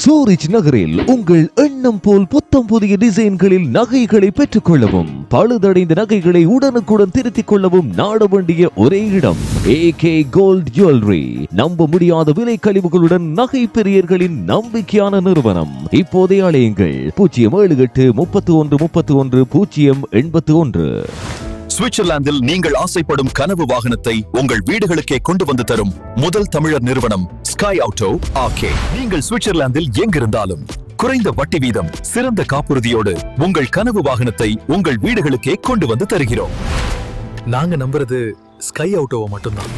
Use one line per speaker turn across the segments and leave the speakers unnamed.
Zurich நகரில் உங்கள் எண்ணம் போல் புத்தம் புதிய டிசைன்களில் நகைகளை பெற்றுக் கொள்ளவும் பழுதடைந்த நகைகளை உடனுக்குடன் திருத்திக் கொள்ளவும் நாட வேண்டிய ஒரே இடம் ஏ கே கோல்ட் ஜுவல்லரி நம்ப முடியாத விலை கழிவுகளுடன் நகை பெரியர்களின் நம்பிக்கையான நிறுவனம். இப்போதே அலையுங்கள். பூஜ்ஜியம் ஏழு எட்டு முப்பத்தி ஒன்று முப்பத்தி ஒன்று பூஜ்ஜியம் எண்பத்தி ஒன்று
சுவிட்சர்லாந்தில் நீங்கள் ஆசைப்படும் கனவு வாகனத்தை உங்கள் வீடுகளுக்கே கொண்டு வந்து தரும் முதல் தமிழர் நிறுவனம் ஸ்கை ஆட்டோ ஆகே நீங்கள் சுவிட்சர்லாந்தில் எங்கிருந்தாலும் குறைந்த வட்டி வீதம் சிறந்த காப்புறுதியோடு உங்கள் கனவு வாகனத்தை உங்கள் வீடுகளுக்கே கொண்டு வந்து தருகிறோம்.
நாங்க நம்புறது ஸ்கை ஆட்டோவை மட்டும்தான்.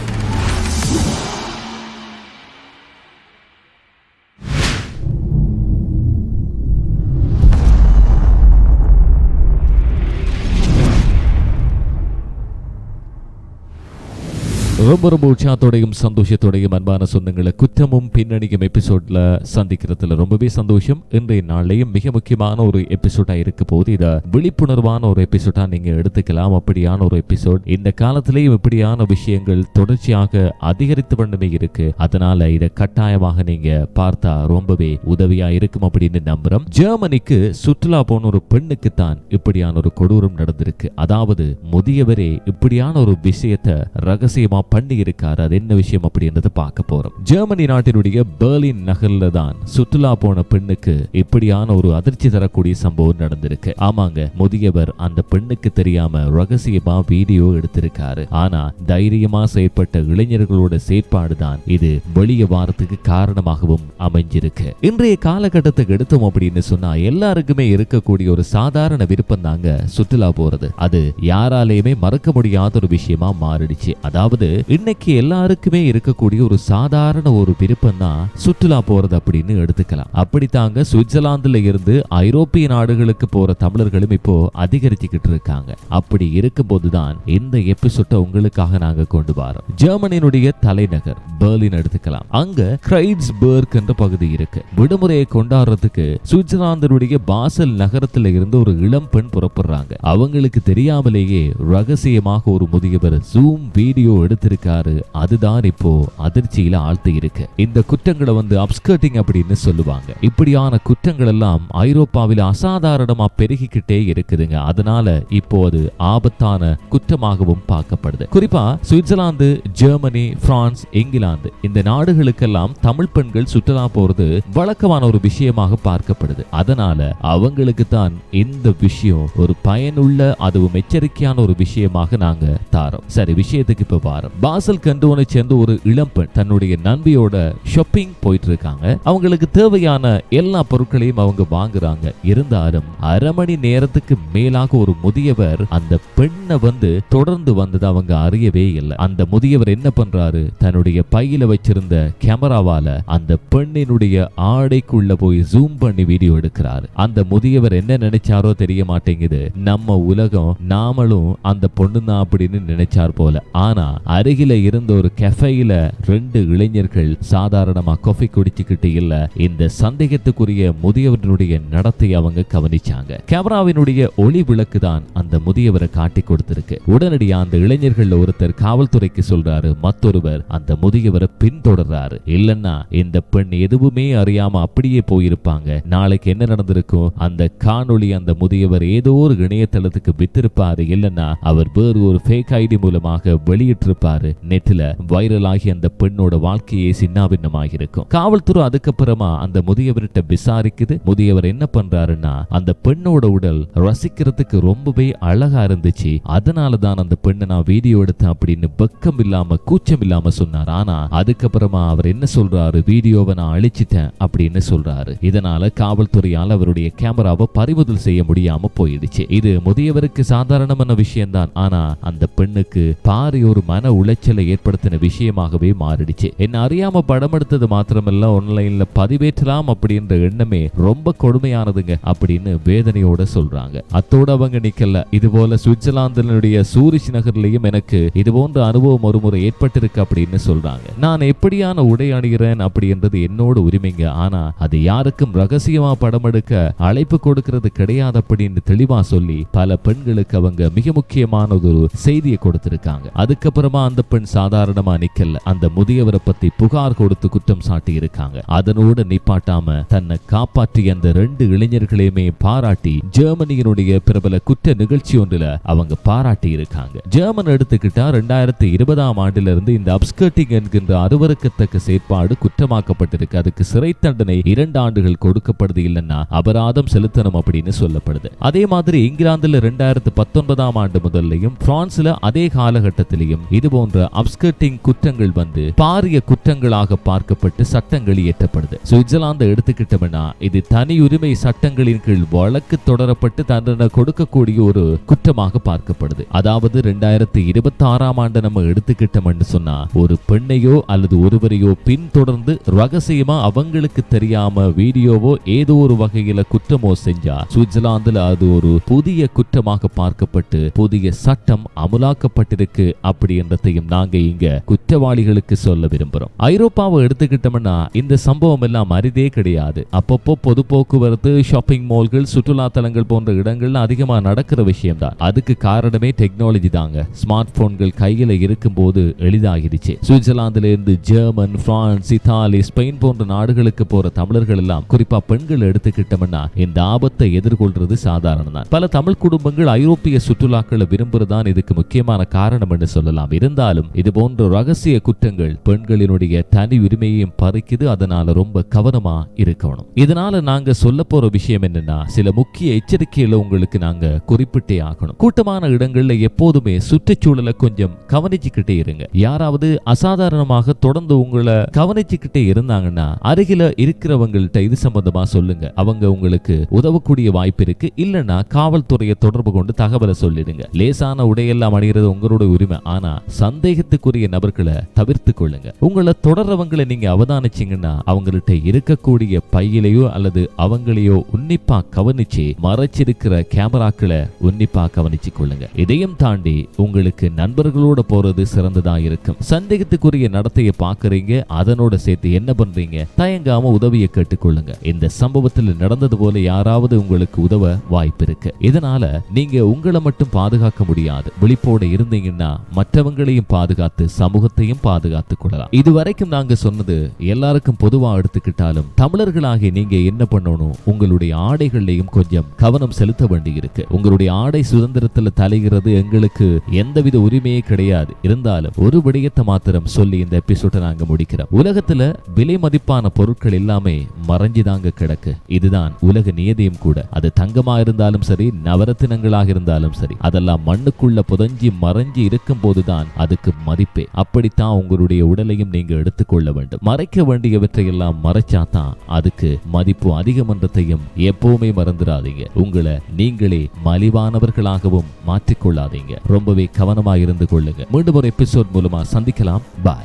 ரொம்ப ரொம்ப உற்சாகத்தோடையும் சந்தோஷத்தோடையும் அன்பான சொந்தங்களை குற்றமும் பின்னணியும் எபிசோட்ல சந்திக்கிறதுல ரொம்பவே சந்தோஷம். இன்றைய நாள்லயும் மிக முக்கியமான ஒரு எபிசோடா இருக்க போது இத விழிப்புணர்வான ஒரு எபிசோடா நீங்க எடுத்துக்கலாம். அப்படியான ஒரு எபிசோட் இந்த காலத்திலேயும் இப்படியான விஷயங்கள் தொடர்ச்சியாக அதிகரித்து கொண்டுமே இருக்கு. அதனால இத கட்டாயமாக நீங்க பார்த்தா ரொம்பவே உதவியா இருக்கும் அப்படின்னு நம்புறோம். ஜெர்மனிக்கு சுற்றுலா போன ஒரு பெண்ணுக்கு தான் இப்படியான ஒரு கொடூரம் நடந்திருக்கு. அதாவது முதியவரே இப்படியான ஒரு விஷயத்தை ரகசியமா பண்ணி இருக்காரு அது என்ன விஷயம் அப்படின்றத பார்க்க போறோம். ஜெர்மனி நாட்டினுடைய பெர்லின் நகர்ல தான் சுற்றுலா போன பெண்ணுக்கு இப்படியான ஒரு அதிர்ச்சி தரக்கூடிய சம்பவம் நடந்திருக்கு. ஆமாங்க முதியவர் அந்த பெண்ணுக்கு தெரியாம ரகசியமா வீடியோ எடுத்திருக்காரு. ஆனா தைரியமா செயற்பட்ட இளைஞர்களோட செயற்பாடு தான் இது வெளிய வாரத்துக்கு காரணமாகவும் அமைஞ்சிருக்கு. இன்றைய காலகட்டத்துக்கு எடுத்தோம் அப்படின்னு சொன்னா எல்லாருக்குமே இருக்கக்கூடிய ஒரு சாதாரண விருப்பம் தாங்க சுற்றுலா போறது. அது யாராலையுமே மறக்க முடியாத ஒரு விஷயமா மாறிடுச்சு. அதாவது இன்னைக்கு எல்லாருக்குமே இருக்கக்கூடிய ஒரு சாதாரண ஒரு விருப்பம் தான் சுற்றுலா போறது அப்படின்னு எடுத்துக்கலாம். அப்படித்தாங்க சுவிட்சர்லாந்துல இருந்து ஐரோப்பிய நாடுகளுக்கு போற தமிழர்களும் இப்போ அதிகரிச்சுக்கிட்டு இருக்காங்க. அப்படி இருக்கும்போதுதான் இந்த எபிசோட உங்களுக்காக நாங்க கொண்டு வரோம். ஜெர்மனியினுடைய தலைநகர் பெர்லின் எடுத்துக்கலாம். அங்க கிரைட்ஸ்பர்க் என்ற பகுதி இருக்கு. விடுமுறையை கொண்டாடுறதுக்கு சுவிட்சர்லாந்தினுடைய பாசல் நகரத்துல இருந்து ஒரு இளம் பெண் புறப்படுறாங்க. அவங்களுக்கு தெரியாமலேயே ரகசியமாக ஒரு முதியவர் ஜூம் வீடியோ எடுத்து இருக்காரு அதுதான் இப்போ அதிர்ச்சியில ஆழ்த்து இருக்கு. இந்த குற்றங்களை வந்து அப்ஸ்கர்ட்டிங் அப்படின்னு சொல்லுவாங்க. இப்படியான குற்றங்கள் எல்லாம் ஐரோப்பாவில் அசாதாரணமா பெருகிக்கிட்டே இருக்குதுங்க. அதனால இப்போ அது ஆபத்தான குற்றமாகவும் பார்க்கப்படுது. குறிப்பா சுவிட்சர்லாந்து ஜெர்மனி பிரான்ஸ் இங்கிலாந்து இந்த நாடுகளுக்கெல்லாம் தமிழ் பெண்கள் சுற்றுலா போறது வழக்கமான ஒரு விஷயமாக பார்க்கப்படுது. அதனால அவங்களுக்கு தான் இந்த விஷயம் ஒரு பயனுள்ள அதுவும் எச்சரிக்கையான ஒரு விஷயமாக நாங்க தாரோம். சரி விஷயத்துக்கு இப்ப வாரம். பாசல் கண்டோனை சேர்ந்த ஒரு இளம்பெண் தன்னுடைய நண்பியோட ஷாப்பிங் போயிட்டு இருக்காங்க அவங்களுக்கு தேவையான எல்லா பொருட்களையும் அவங்க வாங்குறாங்க. இருந்தாலும் அரை மணி நேரத்துக்கு மேலாக ஒரு முதியவர் அந்த பெண்ணை வந்து தொடர்ந்து வந்தது அவங்க அறியவே இல்லை. அந்த முதியவர் என்ன பண்றாரு? தன்னுடைய பையில வச்சிருந்த கேமராவால அந்த பெண்ணினுடைய ஆடைக்குள்ள போய் ஜூம் பண்ணி வீடியோ எடுக்கிறாரு. அந்த முதியவர் என்ன நினைச்சாரோ தெரிய மாட்டேங்குது. நம்ம உலகம் நாமளும் அந்த பொண்ணு தான் அப்படின்னு நினைச்சார் போல. ஆனா அருகில இருந்த ஒரு கெஃபையில ரெண்டு இளைஞர்கள் சாதாரணமா காஃபி குடிச்சுக்கிட்டு இல்ல இந்த சந்தேகத்துக்குரிய முதியவர்களுடைய நடத்தை அவங்க கவனிச்சாங்க. கேமராவினுடைய ஒளி விளக்கு தான் அந்த முதியவரை காட்டி கொடுத்திருக்கு. உடனடியா அந்த இளைஞர்கள் ஒருத்தர் காவல்துறைக்கு சொல்றாரு மற்றொருவர் அந்த முதியவரை பின்தொடர்றாரு. இல்லன்னா இந்த பெண் எதுவுமே அறியாம அப்படியே போயிருப்பாங்க. நாளைக்கு என்ன நடந்திருக்கும்? அந்த காணொளி அந்த முதியவர் ஏதோ ஒரு இணையதளத்துக்கு வித்திருப்பாரு. இல்லன்னா அவர் வேறு ஒரு ஃபேக் ஐடி மூலமாக வெளியிட்டிருப்பாரு. நெட்ல வைரல் ஆகி அந்த பெண்ணோட வாழ்க்கையே சின்னாபின்னமாக இருக்கும் காவல்துறை அதுக்கப்புறமா அந்த முதியவர்கிட்ட விசாரிக்குது. முதியவர் என்ன பண்றாருன்னா அந்த பெண்ணோட உடல் ரசிக்கிறதுக்கு ரொம்பவே அழகா இருந்துச்சு. அதனால தான் அந்த பெண்ணை நான் வீடியோ எடுத்தேன் அப்படின்னு வெக்கம் இல்லாம கூச்சம் இல்லாம சொன்னார். ஆனா அதுக்கப்புறமா அவர் என்ன சொல்றாரு? வீடியோவை நான் அழிச்சிட்டேன் அப்படின்னு சொல்றாரு. இதனால காவல்துறையால் அவருடைய கேமராவை பறிமுதல் செய்ய முடியாம போயிடுச்சு. இது முதியவருக்கு சாதாரணமான விஷயம்தான். ஆனா அந்த பெண்ணுக்கு பாரி ஒரு மன உளைச்சலை ஏற்படுத்தின விஷயமாகவே மாறிடுச்சு. என்ன அறியாம படம் எடுத்தது மாத்திரமல்ல ஆன்லைன்ல பதிவேற்றலாம் அப்படின்ற எண்ணமே ரொம்ப கொடுமையானதுங்க அப்படின்னு வேதனையோட சொல்றாங்க. அத்தோட அவங்க நிக்கல. இது போல சுவிட்சர்லாந்தினுடைய சூரிஷ் நகர்லயும் எனக்கு இது போன்ற அனுபவம் ஒருமுறை ஏற்பட்டிருக்கு அப்படின்னு சொல்றாங்க. நான் எப்படியான உடை அணிகிறேன் அப்படின்றது என்னோட உரிமைங்க. ஆனா அது யாருக்கும் ரகசியமா படம் எடுக்க அழைப்பு கொடுக்கிறது கிடையாது அப்படின்னு தெளிவா சொல்லி பல பெண்களுக்கு அவங்க மிக முக்கியமான ஒரு செய்தியை கொடுத்திருக்காங்க. அதுக்கப்புறமா அந்த பெண் சாதாரணமா நிக்கல. அந்த முதியவரை பத்தி புகார் கொடுத்து குற்றம் சாட்டி இருக்காங்க அதனோடு நிப்பாட்டாம தன்னை காப்பாற்றிய அந்த ரெண்டு இளைஞர்களையுமே பாராட்டி ஜெர்மனியினுடைய பிரபல குற்ற நிகழ்ச்சி ஒன்றுல அவங்க பாராட்டி இருக்காங்க ஜெர்மன் எடுத்துக்கிட்டா ரெண்டாயிரத்தி இருபதாம் ஆண்டுல இருந்து இந்த அப்ஸ்கர்டிங் என்கின்ற அருவருக்கத்தக்க செயற்பாடு குற்றமாக்கப்பட்டிருக்கு. அதுக்கு சிறை தண்டனை இரண்டு ஆண்டுகள் கொடுக்கப்படுது இல்லைன்னா அபராதம் செலுத்தணும் அப்படின்னு சொல்லப்படுது. அதே மாதிரி இங்கிலாந்துல ரெண்டாயிரத்து பத்தொன்பதாம் ஆண்டு முதல்லையும் பிரான்ஸ்ல அதே காலகட்டத்திலையும் இது போன்ற அப்ஸ்கர்டிங் குற்றங்கள் வந்து பாரிய குற்றங்களாக பார்க்கப்பட்டு சட்டங்கள் இயற்றப்படுது. சுவிட்சர்லாந்து எடுத்துக்கிட்டோம்னா இது தனி உரிமை சட்டங்களின் கீழ் வழக்கு தொடரப்பட்டு தண்டனை கொடுக்கக்கூடிய ஒரு குற்றமாக பார்க்கப்படுது. அதாவது ரெண்டாயிரத்தி இருபத்தி ஆறாம் ஆண்டு நம்ம எடுத்துக்கிட்டோம்னு சொன்னா ஒரு பெண்ணையோ அல்லது ஒருவரையோ பின்தொடர்ந்து ரகசியமா அவங்களுக்கு தெரியாம வீடியோவோ ஏதோ ஒரு வகையில குற்றமோ செஞ்சா சுவிட்சர்லாந்துல அது ஒரு புதிய குற்றமாக பார்க்கப்பட்டு புதிய சட்டம் அமுலாக்கப்பட்டிருக்கு அப்படி என்றதையும் நாங்க இங்க குற்றவாளிகளுக்கு சொல்ல விரும்புறோம். ஐரோப்பாவை எடுத்துக்கிட்டோம்னா இந்த சம்பவம் எல்லாம் அரிதே கிடையாது. அப்பப்போ பொது போக்குவரத்து ஷாப்பிங் மால்கள் சுற்றுலா தலங்கள் போன்ற இடங்கள்ல அதிகமா நடக்கிற விஷயம் தான் அதுக்கு காரணமே டெக்னாலஜி தாங்க. ஸ்மார்ட் போன்கள் கையில இருக்கும்போது எளிதாகிடுச்சு. சுவிட்சர்லாந்துல இருந்து ஜெர்மன் பிரான்ஸ் இத்தாலி ஸ்பெயின் போன்ற நாடுகளுக்கு போற தமிழர்கள் எல்லாம் குறிப்பா பெண்கள் எடுத்துக்கிட்டோம்னா இந்த ஆபத்தை எதிர்கொள்றது சாதாரணம் தான் பல தமிழ் குடும்பங்கள் ஐரோப்பிய சுற்றுலாக்களை விரும்புறதான் இதுக்கு முக்கியமான காரணம் என்று சொல்லலாம். இருந்தால் இருந்தாலும் இதுபோன்ற ரகசிய குற்றங்கள் பெண்களினுடைய தனி உரிமையையும் பறிக்குது. அதனால ரொம்ப கவனமா இருக்கணும். இதனால நாங்க சொல்ல போற விஷயம் என்னன்னா சில முக்கிய எச்சரிக்கைகளை உங்களுக்கு நாங்க குறிப்பிட்டே ஆகணும். கூட்டமான இடங்கள்ல எப்போதுமே சுற்றுச்சூழலை கொஞ்சம் கவனிச்சுக்கிட்டே இருங்க. யாராவது அசாதாரணமாக தொடர்ந்து உங்களை கவனிச்சுக்கிட்டே இருந்தாங்கன்னா அருகில இருக்கிறவங்கள்ட்ட இது சம்பந்தமா சொல்லுங்க. அவங்க உங்களுக்கு உதவக்கூடிய வாய்ப்பு இருக்கு. இல்லைன்னா காவல்துறையை தொடர்பு கொண்டு தகவலை சொல்லிடுங்க. லேசான உடையெல்லாம் அணிகிறது உங்களோட உரிமை. ஆனா சந்தேகத்துக்குரிய நபர்களை தவிர்த்து கொள்ளுங்க. உங்களை தொடர்றவங்களை நீங்க அவதானிச்சீங்கன்னா அவங்கள்ட்ட இருக்கக்கூடிய பையிலையோ அல்லது அவங்களையோ உன்னிப்பா கவனிச்சு மறைச்சிருக்கிற கேமராக்களை உன்னிப்பா கவனிச்சு கொள்ளுங்க. இதையும் தாண்டி உங்களுக்கு நண்பர்களோட போறது சிறந்ததா இருக்கும். சந்தேகத்துக்குரிய நடத்தையை பாக்குறீங்க அதனோட சேர்த்து என்ன பண்றீங்க தயங்காம உதவியை கேட்டுக்கொள்ளுங்க இந்த சம்பவத்தில் நடந்தது போல யாராவது உங்களுக்கு உதவ வாய்ப்பு இருக்கு. இதனால நீங்க உங்களை மட்டும் பாதுகாக்க முடியாது. விழிப்போட இருந்தீங்கன்னா மற்றவங்களையும் பாதுகாத்து சமூகத்தையும் பாதுகாத்துக் கொள்ளலாம். இதுவரைக்கும் நாங்க சொன்னது எல்லாருக்கும் பொதுவா எடுத்துக்கிட்டாலும் தமிழர்களாகி நீங்க என்ன பண்ணணும்? உங்களுடைய ஆடைகள்லையும் கொஞ்சம் கவனம் செலுத்த வேண்டியிருக்கு. உங்களுடைய ஆடை சுதந்திரத்துல தலைகிறது எங்களுக்கு எந்தவித உரிமையே கிடையாது. இருந்தாலும் ஒரு விடயத்தை மாத்திரம் சொல்லி இந்த எபிசோட நாங்க முடிக்கிறோம். உலகத்துல விலை மதிப்பான பொருட்கள் எல்லாமே மறைஞ்சுதாங்க கிடக்கு. இதுதான் உலக நியதியும் கூட. அது தங்கமா இருந்தாலும் சரி நவரத்தினங்களாக இருந்தாலும் சரி அதெல்லாம் மண்ணுக்குள்ள புதஞ்சி மறைஞ்சு இருக்கும் போதுதான் அதுக்கு மதிப்பே. அப்படித்தான் உங்களுடைய உடலையும் நீங்க எடுத்துக்கொள்ள வேண்டும். மறைக்க வேண்டியவற்றை எல்லாம் மறைச்சாதான் அதுக்கு மதிப்பு அதிகமன்றத்தையும் எப்பவுமே மறந்துடாதீங்க. உங்களை நீங்களே மலிவானவர்களாகவும் மாற்றிக்கொள்ளாதீங்க. ரொம்பவே கவனமா இருந்து கொள்ளுங்க. மீண்டும் ஒரு எபிசோட் மூலமா சந்திக்கலாம். பாய்